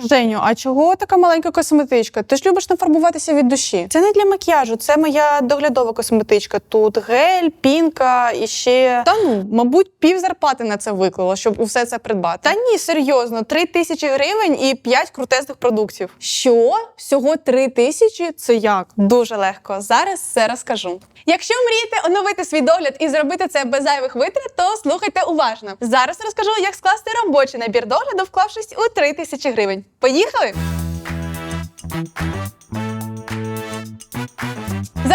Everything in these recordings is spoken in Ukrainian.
Женю, а чого така маленька косметичка? Ти ж любиш нафарбуватися від душі. Це не для макіяжу, це моя доглядова косметичка. Тут гель, пінка і ще. Та ну, мабуть, пів зарплати на це виклало, щоб усе це придбати. Та ні, серйозно, три тисячі гривень і п'ять крутезних продуктів. Що? Всього три тисячі? Це як? Дуже легко. Зараз все розкажу. Якщо мрієте оновити свій догляд і зробити це без зайвих витрат, то слухайте уважно. Зараз розкажу, як скласти робочий набір догляду, вклавшись у 3 тисячі гривень. Поїхали!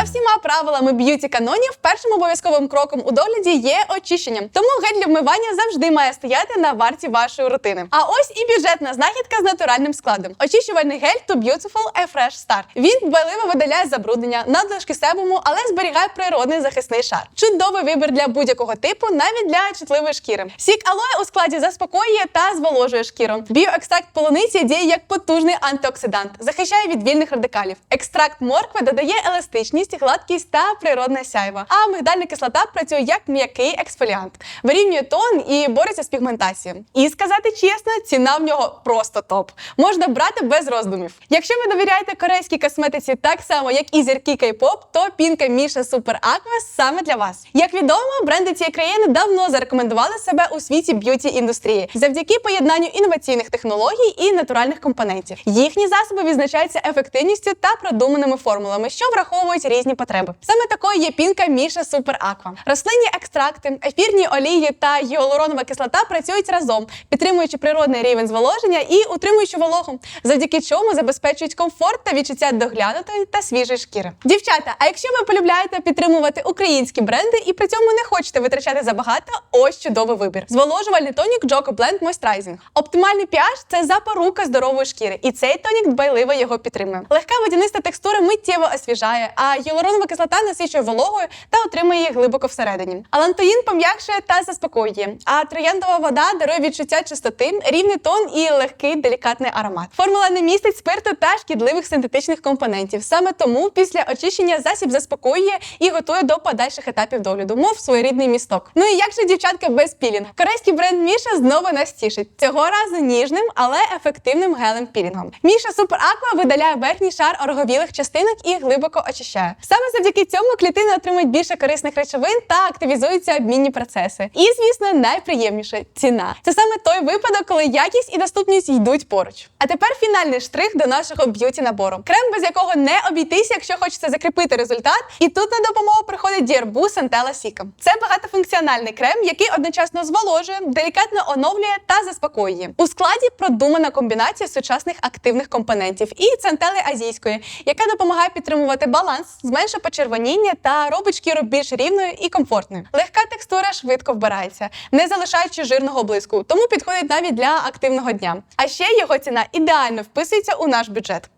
Всіма правилами б'юті канонів, першим обов'язковим кроком у догляді є очищення. Тому гель для вмивання завжди має стояти на варті вашої рутини. А ось і бюджетна знахідка з натуральним складом. Очищувальний гель To Beautiful A Fresh Start. Він дбайливо видаляє забруднення, надлишки себуму, але зберігає природний захисний шар. Чудовий вибір для будь-якого типу, навіть для чутливої шкіри. Сік алоє у складі заспокоює та зволожує шкіру. Біоекстракт полуниці діє як потужний антиоксидант, захищає від вільних радикалів. Екстракт моркви додає еластичність, гладкість та природне сяйво. А мигдальна кислота працює як м'який ексфоліант, вирівнює тон і бореться з пігментацією. І сказати чесно, ціна в нього просто топ. Можна брати без роздумів. Якщо ви довіряєте корейській косметиці так само, як і зірки кей-поп, то пінка Міша Супер Аква саме для вас. Як відомо, бренди цієї країни давно зарекомендували себе у світі б'юті індустрії завдяки поєднанню інноваційних технологій і натуральних компонентів. Їхні засоби відзначаються ефективністю та продуманими формулами, що враховують різні потреби. Саме такою є пінка Міша Супер Аква. Рослинні екстракти, ефірні олії та гіалуронова кислота працюють разом, підтримуючи природний рівень зволоження і утримуючи вологу, завдяки чому забезпечують комфорт та відчуття доглянутої та свіжої шкіри. Дівчата, а якщо ви полюбляєте підтримувати українські бренди і при цьому не хочете витрачати забагато, ось чудовий вибір. Зволожувальний тонік Joko Blend Moisturizing. Оптимальний pH – це запорука здорової шкіри, і цей тонік дбайливо його підтримує. Легка водяниста текстура миттєво освіжає, а гіалуронова кислота насичує вологою та отримує її глибоко всередині. Алантоїн пом'якшує та заспокоює, а трояндова вода дарує відчуття чистоти, рівний тон і легкий делікатний аромат. Формула не містить спирту та шкідливих синтетичних компонентів. Саме тому після очищення засіб заспокоює і готує до подальших етапів догляду, мов своєрідний місток. Ну і як же дівчатка без пілінг? Корейський бренд Міша знову нас тішить. Цього разу ніжним, але ефективним гелем пілінгом. Міша Супер Аква видаляє верхній шар ороговілих частинок і глибоко очищає. Саме завдяки цьому клітини отримують більше корисних речовин та активізуються обмінні процеси. І, звісно, найприємніше ціна. Це саме той випадок, коли якість і доступність йдуть поруч. А тепер фінальний штрих до нашого б'юті набору. Крем, без якого не обійтися, якщо хочеться закріпити результат. І тут на допомогу приходить Діарбу Сантела Сіка. Це багатофункціональний крем, який одночасно зволожує, делікатно оновлює та заспокоює. У складі продумана комбінація сучасних активних компонентів і центели азійської, яка допомагає підтримувати баланс, зменшує почервоніння та робить шкіру більш рівною і комфортною. Легка текстура швидко вбирається, не залишаючи жирного блиску, тому підходить навіть для активного дня. А ще його ціна ідеально вписується у наш бюджет.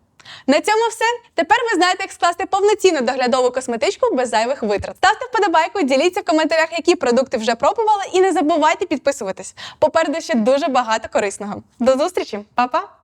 На цьому все. Тепер ви знаєте, як скласти повноцінну доглядову косметичку без зайвих витрат. Ставте вподобайку, діліться в коментарях, які продукти вже пробували, і не забувайте підписуватись. Попереду ще дуже багато корисного. До зустрічі, Па-па!